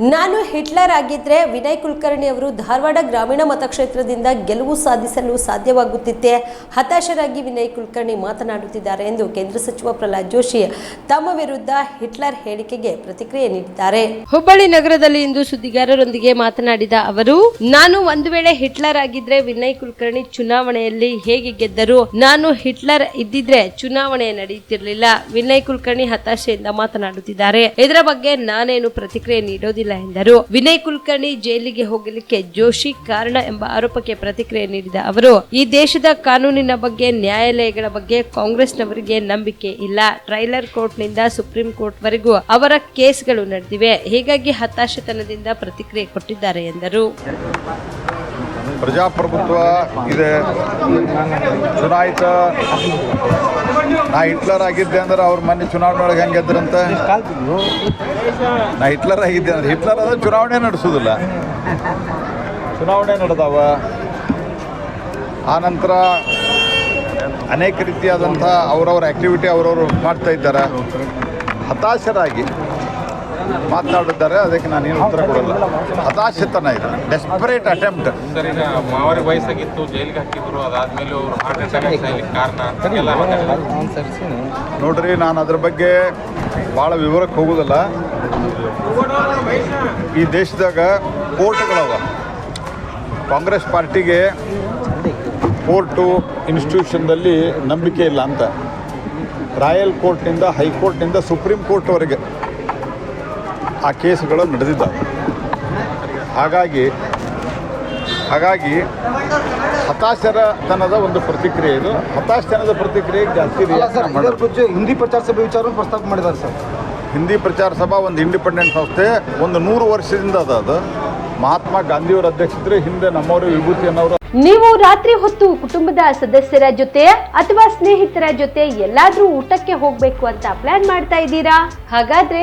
ನಾನು ಹಿಟ್ಲರ್ ಆಗಿದ್ರೆ ವಿನಯ್ ಕುಲಕರ್ಣಿ ಅವರು ಧಾರವಾಡ ಗ್ರಾಮೀಣ ಮತಕ್ಷೇತ್ರದಿಂದ ಗೆಲುವು ಸಾಧಿಸಲು ಸಾಧ್ಯವಾಗುತ್ತಿತ್ತೆ. ಹತಾಶರಾಗಿ ವಿನಯ್ ಕುಲಕರ್ಣಿ ಮಾತನಾಡುತ್ತಿದ್ದಾರೆ ಎಂದು ಕೇಂದ್ರ ಸಚಿವ ಪ್ರಹ್ಲಾದ್ ಜೋಶಿ ತಮ್ಮ ವಿರುದ್ಧ ಹಿಟ್ಲರ್ ಹೇಳಿಕೆಗೆ ಪ್ರತಿಕ್ರಿಯೆ ನೀಡಿದ್ದಾರೆ. ಹುಬ್ಬಳ್ಳಿ ನಗರದಲ್ಲಿ ಇಂದು ಸುದ್ದಿಗಾರರೊಂದಿಗೆ ಮಾತನಾಡಿದ ಅವರು, ನಾನು ಒಂದು ವೇಳೆ ಹಿಟ್ಲರ್ ಆಗಿದ್ರೆ ವಿನಯ್ ಕುಲಕರ್ಣಿ ಚುನಾವಣೆಯಲ್ಲಿ ಹೇಗೆ ಗೆದ್ದರು? ನಾನು ಹಿಟ್ಲರ್ ಇದ್ದಿದ್ರೆ ಚುನಾವಣೆ ನಡೆಯುತ್ತಿರಲಿಲ್ಲ. ವಿನಯ್ ಕುಲಕರ್ಣಿ ಹತಾಶೆಯಿಂದ ಮಾತನಾಡುತ್ತಿದ್ದಾರೆ. ಇದರ ಬಗ್ಗೆ ನಾನೇನು ಪ್ರತಿಕ್ರಿಯೆ ನೀಡೋದಿಲ್ಲ. ಎಂದರು. ವಿನಯ್ ಕುಲಕರ್ಣಿ ಜೈಲಿಗೆ ಹೋಗಲಿಕ್ಕೆ ಜೋಶಿ ಕಾರಣ ಎಂಬ ಆರೋಪಕ್ಕೆ ಪ್ರತಿಕ್ರಿಯೆ ನೀಡಿದ ಅವರು, ಈ ದೇಶದ ಕಾನೂನಿನ ಬಗ್ಗೆ, ನ್ಯಾಯಾಲಯಗಳ ಬಗ್ಗೆ ಕಾಂಗ್ರೆಸ್ನವರಿಗೆ ನಂಬಿಕೆ ಇಲ್ಲ. ಟ್ರೈಲರ್ ಕೋರ್ಟ್ನಿಂದ ಸುಪ್ರೀಂ ಕೋರ್ಟ್ ವರೆಗೂ ಅವರ ಕೇಸ್ಗಳು ನಡೆದಿವೆ. ಹೀಗಾಗಿ ಹತಾಶತನದಿಂದ ಪ್ರತಿಕ್ರಿಯೆ ಕೊಟ್ಟಿದ್ದಾರೆ ಎಂದರು. ಪ್ರಜಾಪ್ರಭುತ್ವ ಇದೆ. ಚುನಾಯಿತ ನಾ ಹಿಟ್ಲರ್ ಆಗಿದ್ದೆ ಅಂದ್ರೆ ಅವ್ರ ಮೊನ್ನೆ ಚುನಾವಣೆ ಒಳಗೆ ಹೆಂಗೆ ಗೆದ್ರಂತೆ? ನಾ ಹಿಟ್ಲರ್ ಆಗಿದ್ದೆ ಅಂದ್ರೆ ಹಿಟ್ಲರ್ ಅಂದ್ರೆ ಚುನಾವಣೆ ನಡೆಸೋದಿಲ್ಲ. ಚುನಾವಣೆ ನಡೆದಾವ. ಆನಂತರ ಅನೇಕ ರೀತಿಯಾದಂಥ ಅವರವ್ರ ಆ್ಯಕ್ಟಿವಿಟಿ ಅವರವರು ಮಾಡ್ತಾ ಇದ್ದಾರೆ. ಹತಾಶರಾಗಿ. ಮಾತನಾಡಿದ್ದಾರೆ ಅದಕ್ಕೆ ನಾನು ಏನು ಉತ್ತರ ಕೊಡಲ್ಲ. ಹತಾಶತನ ಇದೆ ಡೆಸ್ಪರೇಟ್ ಅಟೆಂಪ್ಟ್ ಸರ್ ಈಗ ಮಾವರಿ ವಯಸ್ಸಾಗಿತ್ತು ಜೈಲಿಗೆ ಹಾಕಿದ್ರು ಅದಾದ್ಮೇಲೆ ಅವರು ಹಾರ್ಟ್ ಅಟ್ಯಾಕ್ ಆಗ್ಲಿಕ್ಕೆ ಕಾರಣ ಎಲ್ಲ ಮಾತಾಡಿದ್ರು. ನೋಡ್ರಿ ನಾನು ಅದ್ರ ಬಗ್ಗೆ ಭಾಳ ವಿವರಕ್ಕೆ ಹೋಗೋದಿಲ್ಲ. ಈ ದೇಶದಾಗ ಕೋರ್ಟ್ಗಳವ. ಕಾಂಗ್ರೆಸ್ ಪಾರ್ಟಿಗೆ ಕೋರ್ಟು ಇನ್ಸ್ಟಿಟ್ಯೂಷನ್ದಲ್ಲಿ ನಂಬಿಕೆ ಇಲ್ಲ ಅಂತ. ರಾಯಲ್ ಕೋರ್ಟ್ನಿಂದ ಹೈಕೋರ್ಟ್ನಿಂದ ಸುಪ್ರೀಂ ಕೋರ್ಟ್ವರೆಗೆ ಆ ಕೇಸುಗಳು ನಡೆದಿದ್ದಾವೆ. ಹಾಗಾಗಿ ಹಾಗಾಗಿ ಹತಾಶರತನದ ಒಂದು ಪ್ರತಿಕ್ರಿಯೆ ಇದು. ಹತಾಶತನದ ಪ್ರತಿಕ್ರಿಯೆ ಜಾಸ್ತಿ ಹಿಂದಿ ಪ್ರಚಾರ ಸಭೆ ವಿಚಾರವನ್ನು ಪ್ರಸ್ತಾಪ ಮಾಡಿದ್ದಾರೆ ಸರ್. ಹಿಂದಿ ಪ್ರಚಾರ ಸಭಾ ಒಂದು ಇಂಡಿಪೆಂಡೆಂಟ್ ಸಂಸ್ಥೆ ಒಂದು ನೂರು ವರ್ಷದಿಂದ ಅದ ಅದು. ಮಹಾತ್ಮ ಗಾಂಧಿಯವರ ಅಧ್ಯಕ್ಷತೆ ಹಿಂದೆ ನಮ್ಮವರು ವಿಭೂತಿ ಅನ್ನೋರು ನೀವು ರಾತ್ರಿ ಹೊತ್ತು ಕುಟುಂಬದ ಸದಸ್ಯರ ಜೊತೆ ಅಥವಾ ಸ್ನೇಹಿತರ ಜೊತೆ ಎಲ್ಲಾದ್ರೂ ಊಟಕ್ಕೆ ಹೋಗ್ಬೇಕು ಅಂತ ಪ್ಲಾನ್ ಮಾಡ್ತಾ ಇದ್ದೀರಾ? ಹಾಗಾದ್ರೆ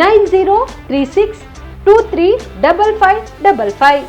nine zero three six two three double five double five